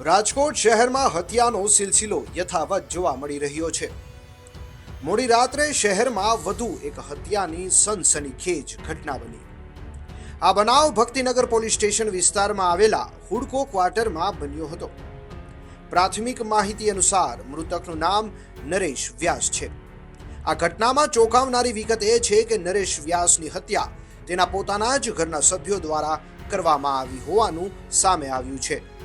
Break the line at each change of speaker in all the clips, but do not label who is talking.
રાજકોટ શહેરમાં હત્યાનો સિલસિલો યથાવત જોવા મળી રહ્યો છે. મોડી રાત્રે શહેરમાં વધુ એક હત્યાની સનસનીખેજ ઘટના બની. આ બનાવ ભક્તિનગર પોલીસ સ્ટેશન વિસ્તારમાં આવેલા હુડકો ક્વાર્ટરમાં બન્યો હતો. પ્રાથમિક માહિતી અનુસાર મૃતકનું નામ નરેશ વ્યાસ છે. આ ઘટનામાં ચોંકાવનારી વિગત એ છે કે નરેશ વ્યાસની હત્યા તેના પોતાના જ ઘરના સભ્યો દ્વારા કરવામાં આવી હોવાનું સામે આવ્યું છે.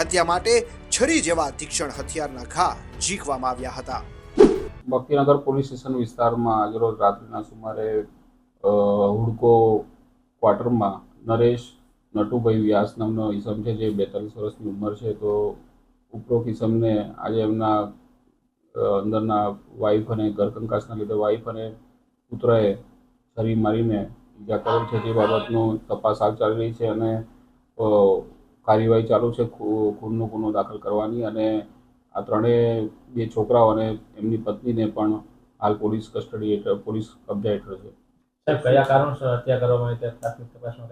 હત્યા માટે છરી જેવા તીક્ષ્ણ હથિયારના ઘા ઝીકવામાં આવ્યા હતા.
ભક્તિનગર પોલીસ સ્ટેશન વિસ્તારમાં આજરોજ રાત્રિના સુમારે હુડકો ક્વાર્ટરમાં નરેશ, નટુભાઈ વ્યાસ નામનો ઈસમ છે, જે બેતાલીસ વર્ષની ઉંમર છે, તો ઉપરોક્ત ઈસમને આજે એમના અંદરના વાઈફ અને ઘરકંકાસના લીધે વાઈફ અને પુત્રએ છરી મારીને ઈજા કરેલ છે, જે બાબતનો તપાસ હાલ ચાલી રહી છે અને કાર્યવાહી ચાલુ છે ખૂનનો ગુનો દાખલ કરવાની અને આ ત્રણેય બે છોકરાઓ અને એમની પત્નીને પણ હાલ પોલીસ કસ્ટડી હેઠળ પોલીસ કબજા હેઠળ છે.
સાહેબ કયા કારણસર હત્યા કરવામાં આવી? પ્રાથમિક તપાસમાં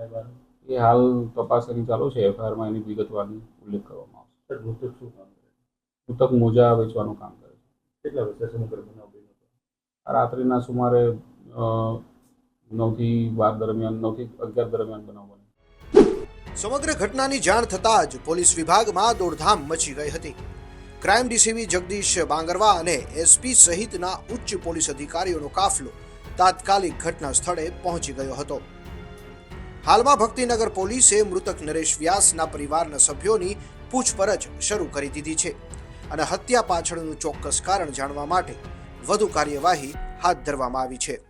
કઈ
એ હાલ તપાસ એની ચાલુ છે એફઆઈઆરમાં એની વિગતવારની ઉલ્લેખ કરવામાં આવશે.
મૃતક શું કામ કરે
મૃતક મોજા વેચવાનું કામ કરે છે.
કેટલા વર્ષે સમગ્ર બનાવ
રાત્રિના સુમારે નવથી બાર દરમિયાન નવથી અગિયાર દરમિયાન બનાવ બને
સમગ્ર ઘટનાની જાણ થતાં જ પોલીસ વિભાગમાં દોડધામ મચી ગઈ હતી. ક્રાઇમ ડીસીવી જગદીશ બાંગરવા અને એસપી સહિતના ઉચ્ચ પોલીસ અધિકારીઓનો કાફલો તાત્કાલિક ઘટના સ્થળે પહોંચી ગયો હતો. હાલમાં ભક્તિનગર પોલીસે મૃતક નરેશ વ્યાસના પરિવારના સભ્યોની પૂછપરછ શરૂ કરી દીધી છે અને હત્યા પાછળનું ચોક્કસ કારણ જાણવા માટે વધુ કાર્યવાહી હાથ ધરવામાં આવી છે.